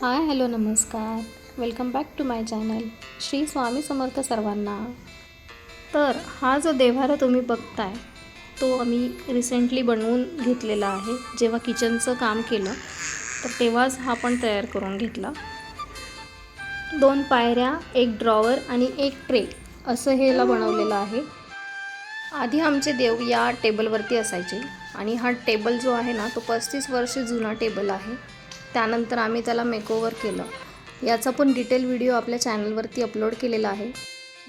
हाय hello नमस्कार. Welcome back to my channel. Shri Swami Samarth सर्वांना. तर हा जो देव्हारा तुम्ही बघताय तो आम्ही रिसेंटली बनवून घेतलेला आहे. जेव्हा किचनचं काम केलं तर तेव्हाच हा पण तयार करून घेतला. दोन पायऱ्या एक ड्रॉवर आणि एक ट्रे असं हेला बनवलेलं आहे. आधी आमचे देव या टेबलवरती असायचे आणि हा टेबल जो आहे ना तो पस्तीस वर्ष जुना टेबल आहे. त्यानंतर आम्ही त्याला मेकओवर केलं. याचा पण डिटेल व्हिडिओ आपल्या चॅनलवरती अपलोड केलेला आहे.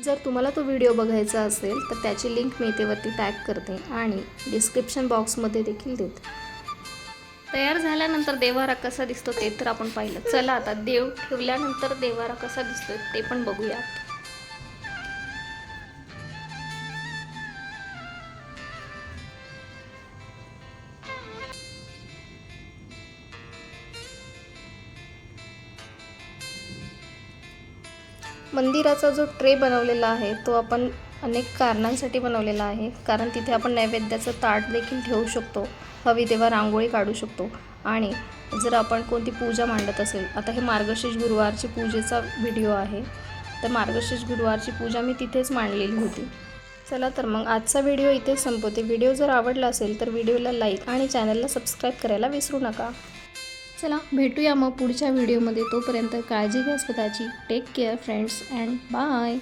जर तुम्हाला तो व्हिडिओ बघायचा असेल तर त्याची लिंक मी इथेवरती टॅग करते आणि डिस्क्रिप्शन बॉक्समध्ये देखील देते. तयार झाल्यानंतर देवारा कसा दिसतो ते तर आपण पाहिलं. चला आता देव ठेवल्यानंतर देवारा कसा दिसतो ते पण बघूया. मंदिराचा जो ट्रे बनवलेला आहे तो आपण अनेक कारणांसाठी बनवलेला आहे. कारण तिथे आपण नैवेद्याचं ताट देखील ठेवू शकतो हवी तेव्हा रांगोळी काढू शकतो. आणि जर आपण कोणती पूजा मांडत असेल आता हे मार्गशीर्ष गुरुवारची पूजेचा व्हिडिओ आहे. तर मार्गशीर्ष गुरुवारची पूजा मी तिथेच मांडलेली होती. चला तर मग आजचा व्हिडिओ इथेच संपवते. व्हिडिओ जर आवडला असेल तर व्हिडिओला लाईक आणि चॅनलला सबस्क्राईब करायला विसरू नका. चला भेटूया मग पुढच्या व्हिडिओमध्ये. तोपर्यंत काळजी घ्या स्वतःची take care friends and bye